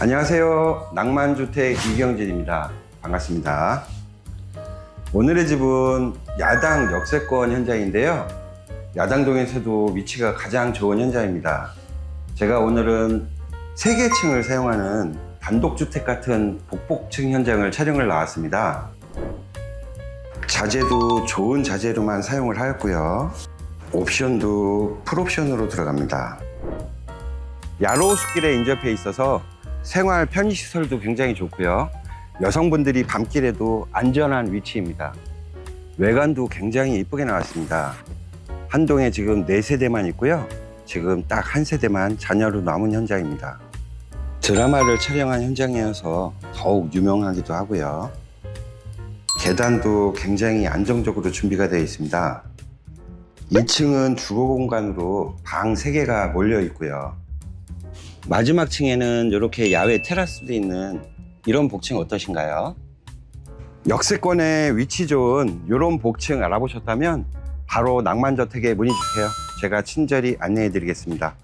안녕하세요. 낭만주택 이경진입니다. 반갑습니다. 오늘의 집은 야당 역세권 현장인데요. 야당동에서도 위치가 가장 좋은 현장입니다. 제가 오늘은 세 개 층을 사용하는 단독주택 같은 복복층 현장을 촬영을 나왔습니다. 자재도 좋은 자재로만 사용을 하였고요. 옵션도 풀옵션으로 들어갑니다. 야로 숲길에 인접해 있어서 생활 편의시설도 굉장히 좋고요. 여성분들이 밤길에도 안전한 위치입니다. 외관도 굉장히 이쁘게 나왔습니다. 한 동에 지금 네세대만 있고요. 지금 딱 한 세대만 자녀로 남은 현장입니다. 드라마를 촬영한 현장이어서 더욱 유명하기도 하고요. 계단도 굉장히 안정적으로 준비가 되어 있습니다. 2층은 주거 공간으로 방 3개가 몰려 있고요. 마지막 층에는 이렇게 야외 테라스도 있는 이런 복층 어떠신가요? 역세권에 위치 좋은 이런 복층 알아보셨다면 바로 낭만저택에 문의 주세요. 제가 친절히 안내해 드리겠습니다.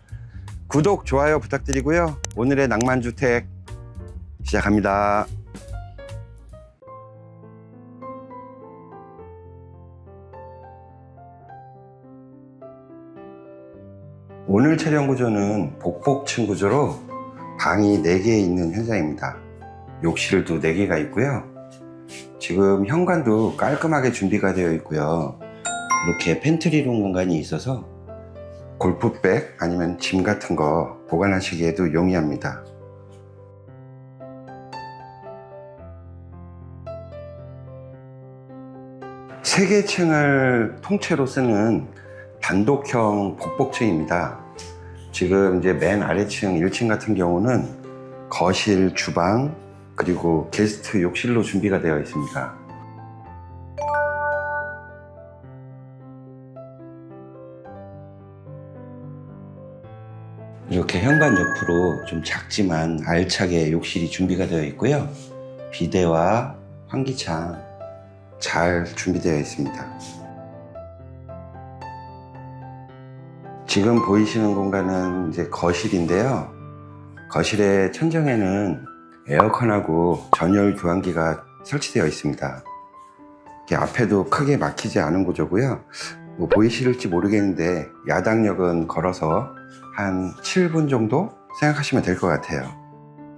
구독, 좋아요 부탁드리고요. 오늘의 낭만주택 시작합니다. 오늘 촬영 구조는 복복층 구조로 방이 4개 있는 현장입니다. 욕실도 4개가 있고요. 지금 현관도 깔끔하게 준비가 되어 있고요. 이렇게 팬트리룸 공간이 있어서 골프백 아니면 짐 같은 거 보관하시기에도 용이합니다. 세 개 층을 통째로 쓰는 단독형 복복층입니다. 지금 이제 맨 아래층 1층 같은 경우는 거실, 주방, 그리고 게스트 욕실로 준비가 되어 있습니다. 이렇게 현관 옆으로 좀 작지만 알차게 욕실이 준비가 되어 있고요. 비데와 환기창 잘 준비되어 있습니다. 지금 보이시는 공간은 이제 거실인데요. 거실의 천정에는 에어컨하고 전열 교환기가 설치되어 있습니다. 앞에도 크게 막히지 않은 구조고요. 뭐 보이실지 모르겠는데 야당역은 걸어서 한 7분 정도 생각하시면 될 것 같아요.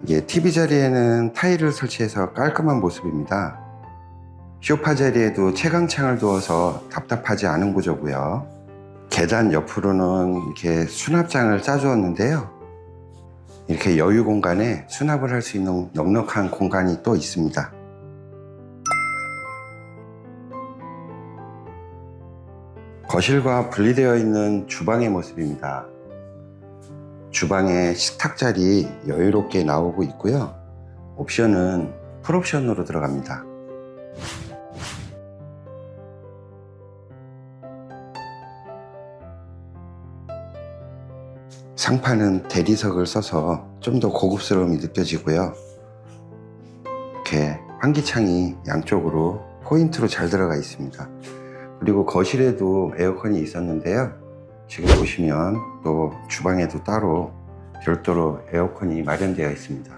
이게 TV 자리에는 타일을 설치해서 깔끔한 모습입니다. 쇼파 자리에도 채광창을 두어서 답답하지 않은 구조고요. 계단 옆으로는 이렇게 수납장을 짜주었는데요. 이렇게 여유 공간에 수납을 할 수 있는 넉넉한 공간이 또 있습니다. 거실과 분리되어 있는 주방의 모습입니다. 주방에 식탁 자리 여유롭게 나오고 있고요. 옵션은 풀옵션으로 들어갑니다. 상판은 대리석을 써서 좀 더 고급스러움이 느껴지고요. 이렇게 환기창이 양쪽으로 포인트로 잘 들어가 있습니다. 그리고 거실에도 에어컨이 있었는데요. 지금 보시면 또 주방에도 따로 별도로 에어컨이 마련되어 있습니다.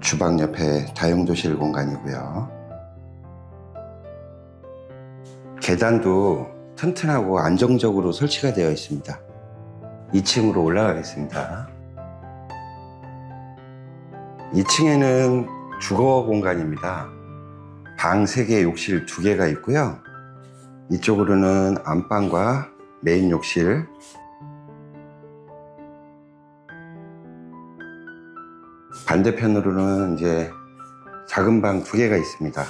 주방 옆에 다용도실 공간이고요. 계단도 튼튼하고 안정적으로 설치가 되어 있습니다. 2층으로 올라가겠습니다. 2층에는 주거 공간입니다. 방 3개, 욕실 2개가 있고요. 이쪽으로는 안방과 메인 욕실, 반대편으로는 이제 작은 방 2개가 있습니다.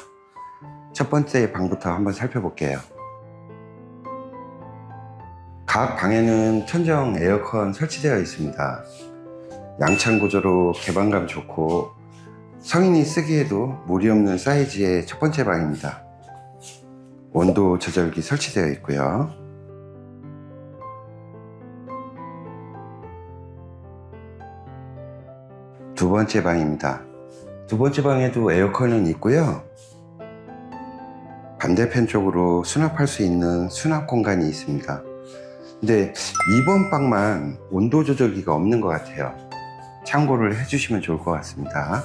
첫 번째 방부터 한번 살펴볼게요. 각 방에는 천정 에어컨 설치되어 있습니다. 양창 구조로 개방감 좋고 성인이 쓰기에도 무리 없는 사이즈의 첫 번째 방입니다. 온도 조절기 설치되어 있고요. 두 번째 방입니다. 두 번째 방에도 에어컨은 있고요. 반대편 쪽으로 수납할 수 있는 수납 공간이 있습니다. 근데 이번 방만 온도 조절기가 없는 것 같아요. 참고를 해주시면 좋을 것 같습니다.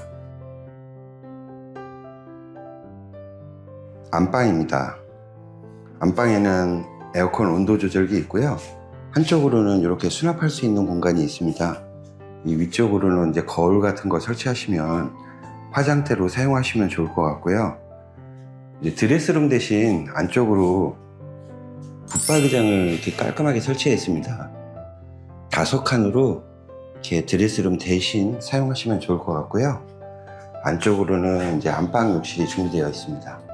안방입니다. 안방에는 에어컨 온도 조절기 있고요. 한쪽으로는 이렇게 수납할 수 있는 공간이 있습니다. 이 위쪽으로는 이제 거울 같은 거 설치하시면 화장대로 사용하시면 좋을 것 같고요. 드레스룸 대신 안쪽으로 붙박이장을 이렇게 깔끔하게 설치했습니다. 다섯 칸으로 이렇게 드레스룸 대신 사용하시면 좋을 것 같고요. 안쪽으로는 이제 안방 욕실이 준비되어 있습니다.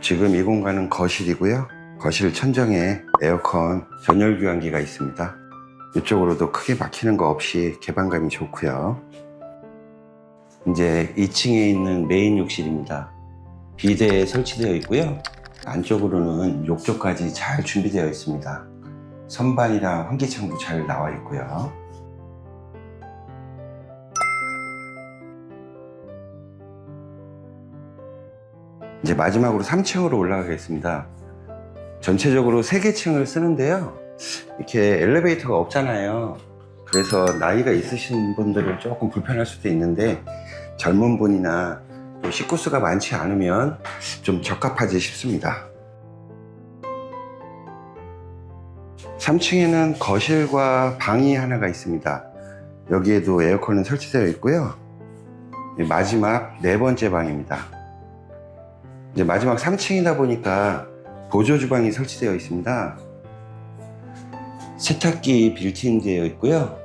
지금 이 공간은 거실이고요. 거실 천정에 에어컨 전열 교환기가 있습니다. 이쪽으로도 크게 막히는 거 없이 개방감이 좋고요. 이제 2층에 있는 메인 욕실입니다. 비대 설치되어 있고요. 안쪽으로는 욕조까지 잘 준비되어 있습니다. 선반이랑 환기창도 잘 나와 있고요. 이제 마지막으로 3층으로 올라가겠습니다. 전체적으로 3개 층을 쓰는데요. 이렇게 엘리베이터가 없잖아요. 그래서 나이가 있으신 분들은 조금 불편할 수도 있는데 젊은 분이나 또 식구수가 많지 않으면 좀 적합하지 싶습니다. 3층에는 거실과 방이 하나가 있습니다. 여기에도 에어컨은 설치되어 있고요. 마지막 네 번째 방입니다. 이제 마지막 3층이다 보니까 보조 주방이 설치되어 있습니다. 세탁기 빌트인 되어 있고요.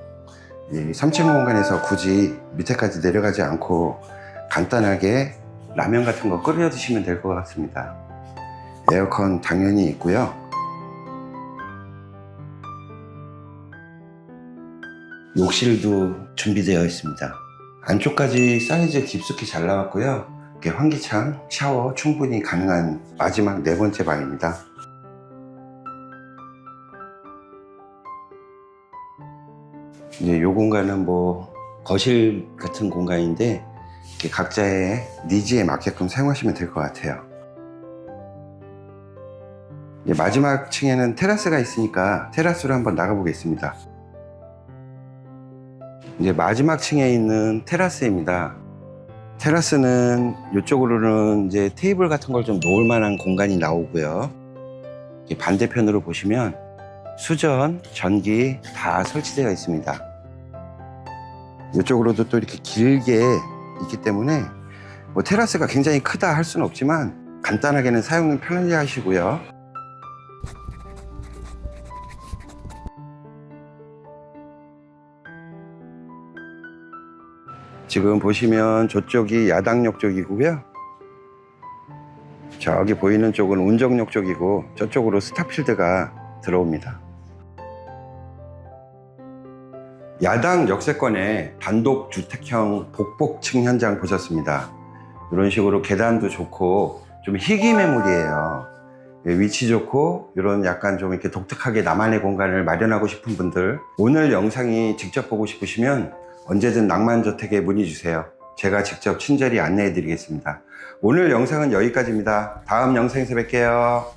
이 3층 공간에서 굳이 밑에까지 내려가지 않고 간단하게 라면 같은 거 끓여 드시면 될 것 같습니다. 에어컨 당연히 있고요. 욕실도 준비되어 있습니다. 안쪽까지 사이즈 깊숙이 잘 나왔고요. 환기창, 샤워 충분히 가능한 마지막 네 번째 방입니다. 이제 이 공간은 뭐 거실 같은 공간인데 각자의 니즈에 맞게끔 사용하시면 될 것 같아요. 마지막 층에는 테라스가 있으니까 테라스로 한번 나가 보겠습니다. 이제 마지막 층에 있는 테라스입니다. 테라스는 이쪽으로는 이제 테이블 같은 걸 좀 놓을 만한 공간이 나오고요. 반대편으로 보시면 수전, 전기 다 설치되어 있습니다. 이쪽으로도 또 이렇게 길게 있기 때문에 뭐 테라스가 굉장히 크다 할 수는 없지만 간단하게는 사용은 편하게 하시고요. 지금 보시면 저쪽이 야당역 쪽이고요. 저기 보이는 쪽은 운정역 쪽이고 저쪽으로 스타필드가 들어옵니다. 야당 역세권의 단독 주택형 복복층 현장 보셨습니다. 이런 식으로 계단도 좋고 좀 희귀 매물이에요. 예, 위치 좋고 이런 약간 좀 이렇게 독특하게 나만의 공간을 마련하고 싶은 분들 오늘 영상이 직접 보고 싶으시면 언제든 낭만저택에 문의 주세요. 제가 직접 친절히 안내해 드리겠습니다. 오늘 영상은 여기까지입니다. 다음 영상에서 뵐게요.